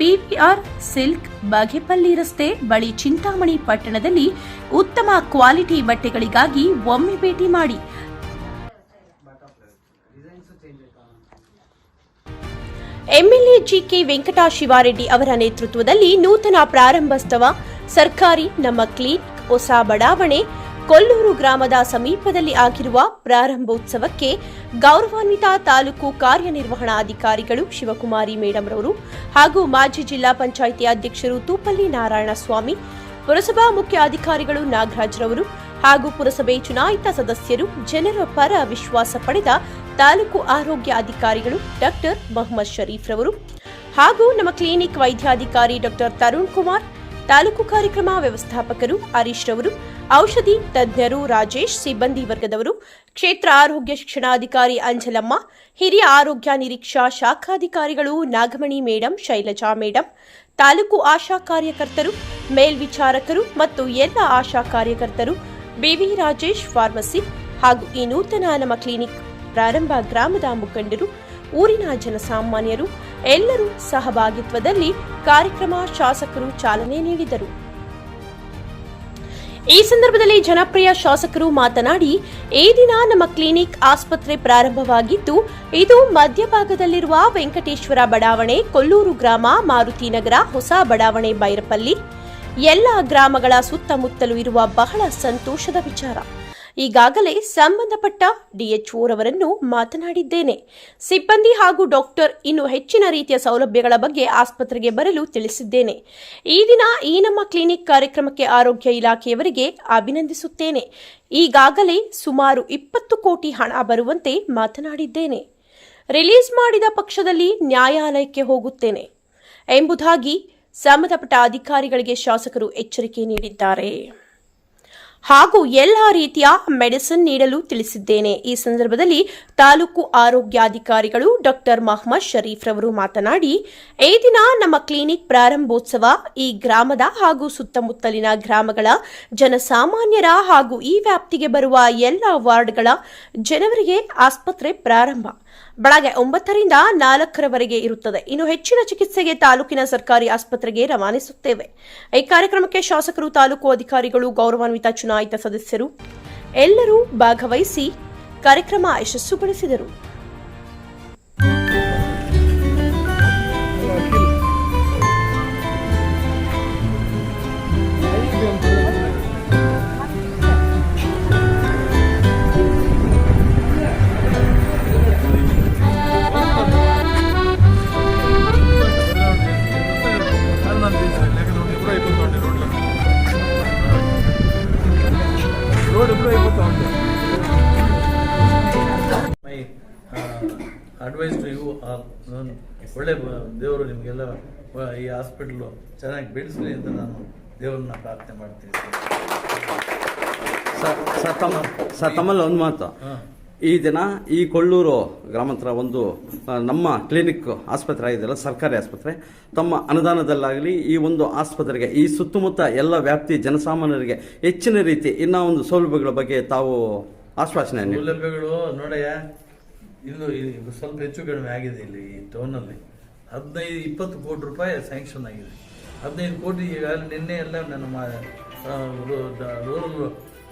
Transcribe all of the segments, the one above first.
PVR silk Bagepalli ರಸ್ತೆ ಬಳಿ ಚಿಂತಾಮಣಿ ಪಟ್ಟಣದಲ್ಲಿ ಉತ್ತಮ ಕ್ವಾಲಿಟಿ ಬಟ್ಟೆಗಳಿಗಾಗಿ ಒಮ್ಮೆ ಭೇಟಿ ಮಾಡಿ. ಎಂಎಲ್ಎ ಜಿಕೆ ವೆಂಕಟ ಶಿವಾರೆಡ್ಡಿ ಅವರ ನೇತೃತ್ವದಲ್ಲಿ ನೂತನ ಪ್ರಾರಂಭೋತ್ಸವ ಸರ್ಕಾರಿ, ನಮ್ಮ ಕ್ಲೀನ್ ಹೊಸ ಬಡಾವಣೆ ಕೊಲ್ಲೂರು ಗ್ರಾಮದ ಸಮೀಪದಲ್ಲಿ ಆಗಿರುವ ಪ್ರಾರಂಭೋತ್ಸವಕ್ಕೆ ಗೌರವಾನ್ವಿತ ತಾಲೂಕು ಕಾರ್ಯನಿರ್ವಹಣಾಧಿಕಾರಿಗಳು ಶಿವಕುಮಾರಿ ಮೇಡಂ ರವರು ಹಾಗೂ ಮಾಜಿ ಜಿಲ್ಲಾ ಪಂಚಾಯಿತಿ ಅಧ್ಯಕ್ಷರು ತೂಪಲ್ಲಿ ನಾರಾಯಣಸ್ವಾಮಿ, ಪುರಸಭಾ ಮುಖ್ಯ ಅಧಿಕಾರಿಗಳು ನಾಗರಾಜ್ರವರು ಹಾಗೂ ಪುರಸಭೆ ಚುನಾಯಿತ ಸದಸ್ಯರು ಜನರ ಪರ ವಿಶ್ವಾಸ ಪಡೆದ ತಾಲೂಕು ಆರೋಗ್ಯ ಅಧಿಕಾರಿಗಳು ಡಾಕ್ಟರ್ ಮೊಹಮ್ಮದ್ ಶರೀಫ್ ರವರು ಹಾಗೂ ನಮ್ಮ ಕ್ಲಿನಿಕ್ ವೈದ್ಯಾಧಿಕಾರಿ ಡಾಕ್ಟರ್ ತರುಣ್ ಕುಮಾರ್ ತಾಲೂಕು ಕಾರ್ಯಕ್ರಮ ವ್ಯವಸ್ಥಾಪಕರು ಹರೀಶ್ ರವರು, ಔಷಧಿ ತಜ್ಞರು ರಾಜೇಶ್, ಸಿಬ್ಬಂದಿ ವರ್ಗದವರು, ಕ್ಷೇತ್ರ ಆರೋಗ್ಯ ಶಿಕ್ಷಣಾಧಿಕಾರಿ ಅಂಜಲಮ್ಮ, ಹಿರಿಯ ಆರೋಗ್ಯ ನಿರೀಕ್ಷಾ ಶಾಖಾಧಿಕಾರಿಗಳು ನಾಗಮಣಿ ಮೇಡಂ, ಶೈಲಜಾ ಮೇಡಂ, ತಾಲೂಕು ಆಶಾ ಕಾರ್ಯಕರ್ತರು, ಮೇಲ್ವಿಚಾರಕರು ಮತ್ತು ಎಲ್ಲ ಆಶಾ ಕಾರ್ಯಕರ್ತರು, ಬಿವಿ ರಾಜೇಶ್ ಫಾರ್ಮಸಿ ಹಾಗೂ ಈ ನೂತನ ನಮ್ಮ ಕ್ಲಿನಿಕ್ ಪ್ರಾರಂಭ ಗ್ರಾಮದ ಮುಖಂಡರು, ಊರಿನ ಜನಸಾಮಾನ್ಯರು ಎಲ್ಲರೂ ಸಹಭಾಗಿತ್ವದಲ್ಲಿ ಕಾರ್ಯಕ್ರಮ ಶಾಸಕರು ಚಾಲನೆ ನೀಡಿದರು. ಈ ಸಂದರ್ಭದಲ್ಲಿ ಜನಪ್ರಿಯ ಶಾಸಕರು ಮಾತನಾಡಿ, ಈ ದಿನ ನಮ್ಮ ಕ್ಲಿನಿಕ್ ಆಸ್ಪತ್ರೆ ಪ್ರಾರಂಭವಾಗಿದ್ದು, ಇದು ಮಧ್ಯಭಾಗದಲ್ಲಿರುವ ವೆಂಕಟೇಶ್ವರ ಬಡಾವಣೆ, ಕೊಲ್ಲೂರು ಗ್ರಾಮ, ಮಾರುತಿ ನಗರ, ಹೊಸ ಬಡಾವಣೆ, ಬೈರಪಲ್ಲಿ. ಎಲ್ಲ ಗ್ರಾಮಗಳ ಸುತ್ತಮುತ್ತಲೂ ಇರುವ ಬಹಳ ಸಂತೋಷದ ವಿಚಾರ. ಈಗಾಗಲೇ ಸಂಬಂಧಪಟ್ಟ ಡಿಎಚ್ಒರವರನ್ನು ಮಾತನಾಡಿದ್ದೇನೆ. ಸಿಬ್ಬಂದಿ ಹಾಗೂ ಡಾಕ್ಟರ್ ಇನ್ನು ಹೆಚ್ಚಿನ ರೀತಿಯ ಸೌಲಭ್ಯಗಳ ಬಗ್ಗೆ ಆಸ್ಪತ್ರೆಗೆ ಬರಲು ತಿಳಿಸಿದ್ದೇನೆ. ಈ ದಿನ ಈ ನಮ್ಮ ಕ್ಲಿನಿಕ್ ಕಾರ್ಯಕ್ರಮಕ್ಕೆ ಆರೋಗ್ಯ ಇಲಾಖೆಯವರಿಗೆ ಅಭಿನಂದಿಸುತ್ತೇನೆ. ಈಗಾಗಲೇ ಸುಮಾರು ಇಪ್ಪತ್ತು ಕೋಟಿ ಹಣ ಬರುವಂತೆ ಮಾತನಾಡಿದ್ದೇನೆ. ರಿಲೀಸ್ ಮಾಡಿದ ಪಕ್ಷದಲ್ಲಿ ನ್ಯಾಯಾಲಯಕ್ಕೆ ಹೋಗುತ್ತೇನೆ ಎಂಬುದಾಗಿ ಸಂಬಂಧಪಟ್ಟ ಅಧಿಕಾರಿಗಳಿಗೆ ಶಾಸಕರು ಎಚ್ಚರಿಕೆ ನೀಡಿದ್ದಾರೆ. ಹಾಗೂ ಎಲ್ಲ ರೀತಿಯ ಮೆಡಿಸಿನ್ ನೀಡಲು ತಿಳಿಸಿದ್ದೇನೆ. ಈ ಸಂದರ್ಭದಲ್ಲಿ ತಾಲೂಕು ಆರೋಗ್ಯಾಧಿಕಾರಿಗಳು ಡಾಕ್ಟರ್ ಮಹಮ್ಮದ್ ಶರೀಫ್ ರವರು ಮಾತನಾಡಿ, ಈ ದಿನ ನಮ್ಮ ಕ್ಲಿನಿಕ್ ಪ್ರಾರಂಭೋತ್ಸವ ಈ ಗ್ರಾಮದ ಹಾಗೂ ಸುತ್ತಮುತ್ತಲಿನ ಗ್ರಾಮಗಳ ಜನಸಾಮಾನ್ಯರ ಹಾಗೂ ಈ ವ್ಯಾಪ್ತಿಗೆ ಬರುವ ಎಲ್ಲ ವಾರ್ಡ್ಗಳ ಜನವರಿಗೆ ಆಸ್ಪತ್ರೆ ಪ್ರಾರಂಭ. ಬೆಳಗ್ಗೆ ಒಂಬತ್ತರಿಂದ ನಾಲ್ಕರವರೆಗೆ ಇರುತ್ತದೆ. ಇನ್ನು ಹೆಚ್ಚಿನ ಚಿಕಿತ್ಸೆಗೆ ತಾಲೂಕಿನ ಸರ್ಕಾರಿ ಆಸ್ಪತ್ರೆಗೆ ರವಾನಿಸುತ್ತೇವೆ. ಈ ಕಾರ್ಯಕ್ರಮಕ್ಕೆ ಶಾಸಕರು, ತಾಲೂಕು ಅಧಿಕಾರಿಗಳು, ಗೌರವಾನ್ವಿತ ಚುನಾಯಿತ ಸದಸ್ಯರು ಎಲ್ಲರೂ ಭಾಗವಹಿಸಿ ಕಾರ್ಯಕ್ರಮ ಯಶಸ್ಸುಗೊಳಿಸಿದರು. ಒಳ್ಳೆ ದೇವರು ನಿಮಗೆಲ್ಲ ಈ ಹಾಸ್ಪಿಟ್ಲು ಚೆನ್ನಾಗಿ ಬೆಳೆಸಲಿ ಅಂತ ನಾನು ದೇವರನ್ನ ಪ್ರಾರ್ಥನೆ ಮಾಡ್ತೀನಿ ಸರ್. ತಮ್ಮ ಸರ್ ತಮ್ಮಲ್ಲಿ ಒಂದು ಮಾತು. ಈ ದಿನ ಈ ಕೊಳ್ಳೂರು ಗ್ರಾಮಾಂತರ ಒಂದು ನಮ್ಮ ಕ್ಲಿನಿಕ್ ಆಸ್ಪತ್ರೆ ಆಗಿದೆಯಲ್ಲ ಸರ್ಕಾರಿ ಆಸ್ಪತ್ರೆ. ತಮ್ಮ ಅನುದಾನದಲ್ಲಾಗಲಿ ಈ ಒಂದು ಆಸ್ಪತ್ರೆಗೆ ಈ ಸುತ್ತಮುತ್ತ ಎಲ್ಲ ವ್ಯಾಪ್ತಿ ಜನಸಾಮಾನ್ಯರಿಗೆ ಹೆಚ್ಚಿನ ರೀತಿ ಇನ್ನೂ ಒಂದು ಸೌಲಭ್ಯಗಳ ಬಗ್ಗೆ ತಾವು ಆಶ್ವಾಸನೆ ಸೌಲಭ್ಯಗಳು ನೋಡಯ್ಯ ಇನ್ನು ಇದು ಸ್ವಲ್ಪ ಹೆಚ್ಚು ಕಡಿಮೆ ಆಗಿದೆ ಇಲ್ಲಿ ಈ ಟೌನಲ್ಲಿ ಹದಿನೈದು ಇಪ್ಪತ್ತು ಕೋಟಿ ರೂಪಾಯಿ ಸ್ಯಾಂಕ್ಷನ್ ಆಗಿದೆ. ಹದಿನೈದು ಕೋಟಿ ಈಗ ನಿನ್ನೆ ಎಲ್ಲ ನನ್ನ ಮಾ ಆ, ರು- ದ- ರೂರಲ್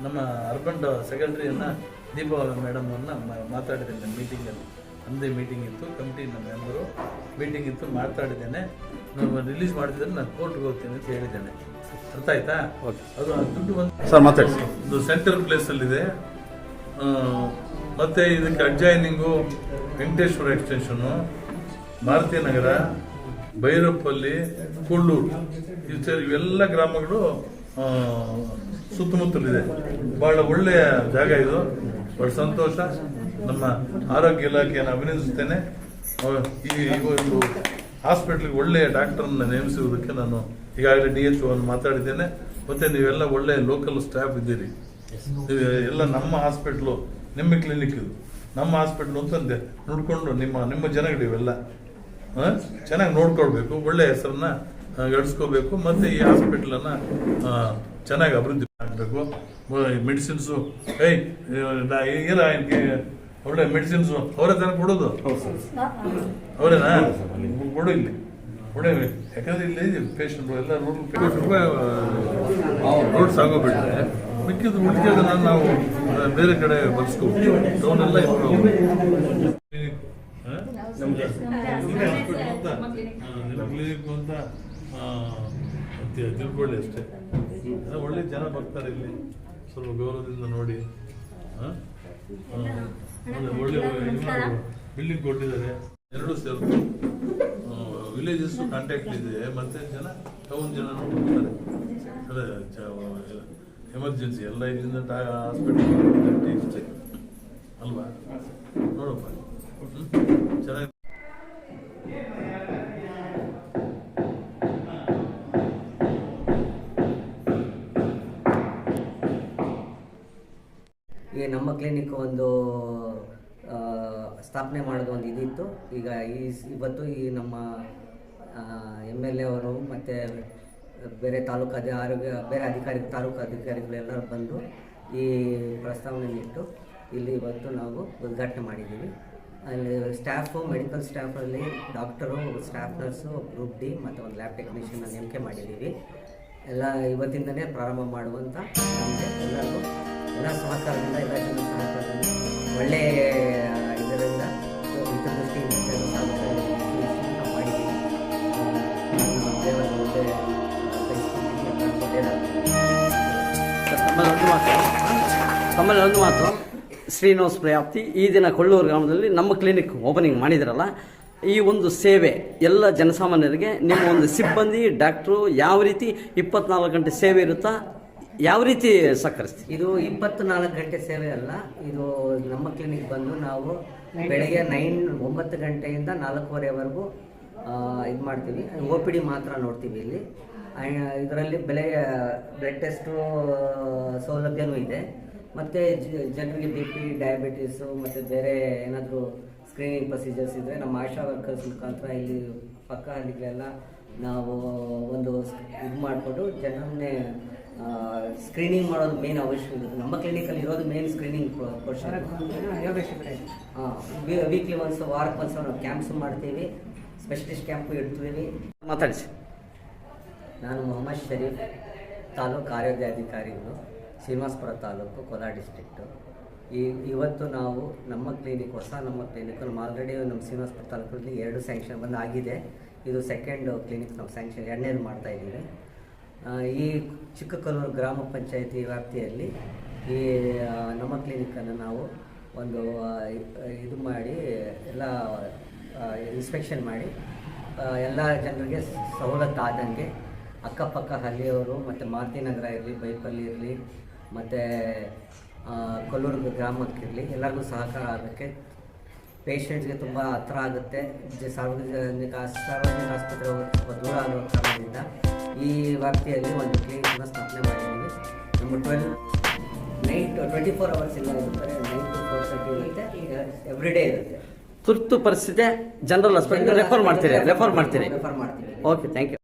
ನಮ್ಮ ಅರ್ಬನ್ ಸೆಕ್ರೆಟರಿಯನ್ನು ದೀಪಾವಳಿ ಮೇಡಮನ್ನು ಮಾತಾಡಿದ್ದೇನೆ ಮೀಟಿಂಗಲ್ಲಿ ನಮ್ಮದೇ ಮೀಟಿಂಗ್ ಇತ್ತು ಕಮಿಟಿ ನಮ್ಮ ಮೆಂಬರು ಮೀಟಿಂಗ್ ಇತ್ತು ಮಾತಾಡಿದ್ದೇನೆ. ನಾವು ರಿಲೀಸ್ ಮಾಡಿದ್ರೆ ನಾನು ಕೋರ್ಟ್ಗೆ ಹೋಗ್ತೀನಿ ಅಂತ ಹೇಳಿದ್ದೇನೆ. ಅರ್ಥ ಆಯ್ತಾ ಅದು ದುಡ್ಡು ಒಂದು ಸರ್ ಮಾತಾಡಿ. ಇದು ಸೆಂಟ್ರಲ್ ಪ್ಲೇಸಲ್ಲಿದೆ ಮತ್ತು ಇದಕ್ಕೆ ಅಡ್ಜಾಯ್ನಿಂಗು ವೆಂಕಟೇಶ್ವರ ಎಕ್ಸ್ಟೆನ್ಷನು ಭಾರತೀಯ ನಗರ, ಭೈರಪ್ಪಲ್ಲಿ, ಕೊಳ್ಳೂರು ಸೇರಿ ಇವೆಲ್ಲ ಗ್ರಾಮಗಳು ಸುತ್ತಮುತ್ತಲಿದೆ. ಬಹಳ ಒಳ್ಳೆಯ ಜಾಗ ಇದು. ಬಹಳ ಸಂತೋಷ. ನಮ್ಮ ಆರೋಗ್ಯ ಇಲಾಖೆಯನ್ನು ಅಭಿನಂದಿಸುತ್ತೇನೆ ಈ ಒಂದು ಹಾಸ್ಪಿಟ್ಲಿಗೆ ಒಳ್ಳೆಯ ಡಾಕ್ಟರ್ನ ನೇಮಿಸುವುದಕ್ಕೆ ನಾನು ಈಗಾಗಲೇ ಡಿ ಎಚ್ ಮಾತಾಡಿದ್ದೇನೆ. ಮತ್ತು ನೀವೆಲ್ಲ ಒಳ್ಳೆಯ ಲೋಕಲ್ ಸ್ಟಾಫ್ ಇದ್ದೀರಿ. ಇದು ಎಲ್ಲ ನಮ್ಮ ಹಾಸ್ಪಿಟ್ಲು, ನಿಮ್ಮ ಕ್ಲಿನಿಕ್ ಇದು. ನಮ್ಮ ಹಾಸ್ಪಿಟ್ಲು ಅಂತಂದೆ. ನೋಡಿಕೊಂಡು ನಿಮ್ಮ ನಿಮ್ಮ ಜನಗಳು ಇವೆಲ್ಲ ಚೆನ್ನಾಗಿ ನೋಡ್ಕೊಳ್ಬೇಕು ಒಳ್ಳೆ ಹೆಸರನ್ನ ಗಳಿಸ್ಕೋಬೇಕು ಮತ್ತು ಈ ಹಾಸ್ಪಿಟ್ಲನ್ನು ಚೆನ್ನಾಗಿ ಅಭಿವೃದ್ಧಿ ಮಾಡಬೇಕು. ಮೆಡಿಸಿನ್ಸು ಏಯ್ ನಾ ಏನ ಇನ್ಗೆ ಒಳ್ಳೆ ಮೆಡಿಸಿನ್ಸು ಅವರೇ ತಾನೇ ಕೊಡೋದು? ಅವರೇನಾ? ಕೊಡು ಇಲ್ಲಿ. ಕೊಡಿ ಯಾಕಂದ್ರೆ ಇಲ್ಲಿ ಪೇಷಂಟ್ ಎಲ್ಲ ರೋಡ್ ರೋಡ್ಸ್ ಆಗೋಗ್ಬಿಟ್ರೆ ಮಿಕ್ಕಿದ್ದು ಉಳಿಕೆದನ್ನ ನಾವು ಬೇರೆ ಕಡೆ ಬರ್ಸ್ಕೋಬೇಕು ಟೌನ್ ಎಲ್ಲ ಕ್ಲಿನಿಕ್ ಅಂತ ತಿಳ್ಕೊಳ್ಳಿ ಅಷ್ಟೇ. ಒಳ್ಳೆ ಜನ ಬರ್ತಾರೆ ಇಲ್ಲಿ. ಸ್ವಲ್ಪ ಗೌರವದಿಂದ ನೋಡಿ. ಒಳ್ಳೆ ಬಿಲ್ಡಿಂಗ್ ಕೊಟ್ಟಿದ್ದಾರೆ. ಎರಡು ಸೇರ್ತು. ವಿಲೇಜಸ್ ಕಾಂಟ್ಯಾಕ್ಟ್ ಇದೆ. ಮತ್ತೆ ಜನ ಟೌನ್ ಜನ ನೋಡ್ತಾರೆ. ಅದೇ ಎಮರ್ಜೆನ್ಸಿ ಎಲ್ಲ ಇಲ್ಲಿಂದ ಹಾಸ್ಪಿಟಲ್ ಅಲ್ವಾ? ನೋಡಪ್ಪ? ಚೆನ್ನಾಗಿ ನಮ್ಮ ಕ್ಲಿನಿಕ್ ಒಂದು ಸ್ಥಾಪನೆ ಮಾಡೋದು ಒಂದು ಇದಿತ್ತು. ಈಗ ಈ ಇವತ್ತು ಈ ನಮ್ಮ ಎಂ ಎಲ್ ಎ ಅವರು ಮತ್ತು ಬೇರೆ ತಾಲೂಕು ಅಧಿ ಆರೋಗ್ಯ, ಬೇರೆ ಅಧಿಕಾರಿ, ತಾಲೂಕು ಅಧಿಕಾರಿಗಳೆಲ್ಲರೂ ಬಂದು ಈ ಪ್ರಸ್ತಾವನೆ ಇಟ್ಟು ಇಲ್ಲಿ ಇವತ್ತು ನಾವು ಉದ್ಘಾಟನೆ ಮಾಡಿದ್ದೀವಿ. ಅಲ್ಲಿ staff, medical ಸ್ಟಾಫಲ್ಲಿ doctor, staff nurse, group D ಮತ್ತು ಒಂದು ಲ್ಯಾಬ್ ಟೆಕ್ನಿಷಿಯನ್ ನೇಮಕೆ ಮಾಡಿದ್ದೀವಿ. ಎಲ್ಲ ಇವತ್ತಿಂದಲೇ ಪ್ರಾರಂಭ ಮಾಡುವಂಥ ನಮಗೆ ಎಲ್ಲರಿಗೂ ಎಲ್ಲ ಸಹಕಾರದಿಂದ ಎಲ್ಲ ಜನರ ಸಹಕಾರದಿಂದ ಒಳ್ಳೆಯ ಇದರಿಂದ ಒಂದು ಮಾತು. ಮಾತು. ಶ್ರೀನಿವಾಸ ಪ್ರಯಾಪ್ತಿ, ಈ ದಿನ ಕೊಳ್ಳೂರು ಗ್ರಾಮದಲ್ಲಿ ನಮ್ಮ ಕ್ಲಿನಿಕ್ ಓಪನಿಂಗ್ ಮಾಡಿದ್ರಲ್ಲ, ಈ ಒಂದು ಸೇವೆ ಎಲ್ಲ ಜನಸಾಮಾನ್ಯರಿಗೆ, ನಿಮ್ಮ ಒಂದು ಸಿಬ್ಬಂದಿ ಡಾಕ್ಟ್ರು ಯಾವ ರೀತಿ ಇಪ್ಪತ್ನಾಲ್ಕು ಗಂಟೆ ಸೇವೆ ಇರುತ್ತಾ ಯಾವ ರೀತಿ ಸಹಕರಿಸ್ತೀವಿ ಇದು ಇಪ್ಪತ್ನಾಲ್ಕು ಗಂಟೆ ಸೇವೆ ಅಲ್ಲ ಇದು ನಮ್ಮ ಕ್ಲಿನಿಕ್ ಬಂದು ನಾವು ಬೆಳಗ್ಗೆ ನೈನ್ ಒಂಬತ್ತು ಗಂಟೆಯಿಂದ ನಾಲ್ಕೂವರೆವರೆಗೂ ಇದು ಮಾಡ್ತೀವಿ. ಒ ಪಿ ಡಿ ಮಾತ್ರ ನೋಡ್ತೀವಿ ಇಲ್ಲಿ. ಇದರಲ್ಲಿ ಬೆಲೆ ಬ್ಲಡ್ ಟೆಸ್ಟು ಸೌಲಭ್ಯನೂ ಇದೆ. ಮತ್ತು ಜನರಿಗೆ ಬಿ ಪಿ ಡಯಾಬಿಟೀಸು ಮತ್ತು ಬೇರೆ ಏನಾದರೂ ಸ್ಕ್ರೀನಿಂಗ್ ಪ್ರೊಸೀಜರ್ಸ್ ಇದ್ದರೆ ನಮ್ಮ ಆಶಾ ವರ್ಕರ್ಸ್ ಮುಖಾಂತರ ಇಲ್ಲಿ ಪಕ್ಕ ಹಳ್ಳಿಗಳೆಲ್ಲ ನಾವು ಒಂದು ಇದು ಮಾಡಿಕೊಂಡು ಜನರನ್ನೇ ಸ್ಕ್ರೀನಿಂಗ್ ಮಾಡೋದು ಮೇನ್ ಅವಶ್ಯ ನಮ್ಮ ಕ್ಲಿನಿಕಲ್ಲಿ ಇರೋದು main screening portion weekly once ವಾರಕ್ಕೆ ಒಂದ್ಸಲ ನಾವು ಕ್ಯಾಂಪ್ಸ್ ಮಾಡ್ತೀವಿ. ಸ್ಪೆಷಲಿಸ್ಟ್ ಕ್ಯಾಂಪು ಇಡ್ತೀವಿ. ಮಾತಾಡಿಸಿ. ನಾನು ಮೊಹಮ್ಮದ್ ಶರೀಫ್ ತಾಲೂಕು ಆರೋಗ್ಯಾಧಿಕಾರಿಗಳು ಶ್ರೀನಿವಾಸಪುರ ತಾಲೂಕು ಕೋಲಾರ ಡಿಸ್ಟ್ರಿಕ್ಟು ಈ ಇವತ್ತು ನಾವು ನಮ್ಮ ಕ್ಲಿನಿಕ್ ಹೊಸ ನಮ್ಮ ಕ್ಲಿನಿಕ್ ನಮ್ಮ ಆಲ್ರೆಡಿ ನಮ್ಮ ಶ್ರೀನಿವಾಸಪುರ ತಾಲೂಕಲ್ಲಿ ಎರಡು ಸ್ಯಾಂಕ್ಷನ್ ಬಂದು ಆಗಿದೆ. ಇದು ಸೆಕೆಂಡ್ ಕ್ಲಿನಿಕ್ ನಾವು ಸ್ಯಾಂಕ್ಷನ್ ಎರಡನೇದು ಮಾಡ್ತಾ ಇದ್ದೀವಿ. ಈ ಚಿಕ್ಕಕಲ್ಲೂರು ಗ್ರಾಮ ಪಂಚಾಯಿತಿ ವ್ಯಾಪ್ತಿಯಲ್ಲಿ ಈ ನಮ್ಮ ಕ್ಲಿನಿಕ್ಕನ್ನು ನಾವು ಒಂದು ಇದು ಮಾಡಿ, ಎಲ್ಲ ಇನ್ಸ್ಪೆಕ್ಷನ್ ಮಾಡಿ ಎಲ್ಲ ಜನರಿಗೆ ಸವಲತ್ತು ಆದಂಗೆ ಅಕ್ಕಪಕ್ಕ ಹಳ್ಳಿಯವರು ಮತ್ತು ಮಾರುತಿನಗರ ಇರಲಿ, ಬೈಪಲ್ಲಿ ಇರಲಿ, ಮತ್ತು ಕೊಲ್ಲೂರು ಗ್ರಾಮಕ್ಕಿರಲಿ ಎಲ್ಲರಿಗೂ ಸಹಕಾರ ಆಗೋಕ್ಕೆ ಪೇಷಂಟ್ಸ್ಗೆ ತುಂಬ ಹತ್ರ ಆಗುತ್ತೆ. ಸಾರ್ವಜನಿಕ ಸಾರ್ವಜನಿಕ ಆಸ್ಪತ್ರೆ ಸ್ವಲ್ಪ ದೂರ ಆಗೋ ಕಾರಣದಿಂದ ಈ ವ್ಯಾಪ್ತಿಯಲ್ಲಿ ಒಂದು ಕ್ಲಿನಿಕ್ನ ಸ್ಥಾಪನೆ ಮಾಡಿದ್ದೀವಿ. ನಮ್ಮ twelve night twenty four hours ಇಲ್ಲ ಇರುತ್ತೆ ನೈಟ್ ಫೋರ್ ತರ್ಟಿ ಇರುತ್ತೆ. ಎವ್ರಿ ಡೇ ಇರುತ್ತೆ. ತುರ್ತು ಪರಿಸ್ಥಿತಿ ಜನರಲ್ ಹಾಸ್ಪಿಟಲ್ ರೆಫರ್ ಮಾಡ್ತೀರಿ ರೆಫರ್ ಮಾಡ್ತೀರಿ. ರೆಫರ್ ಮಾಡ್ತೀವಿ. Okay thank you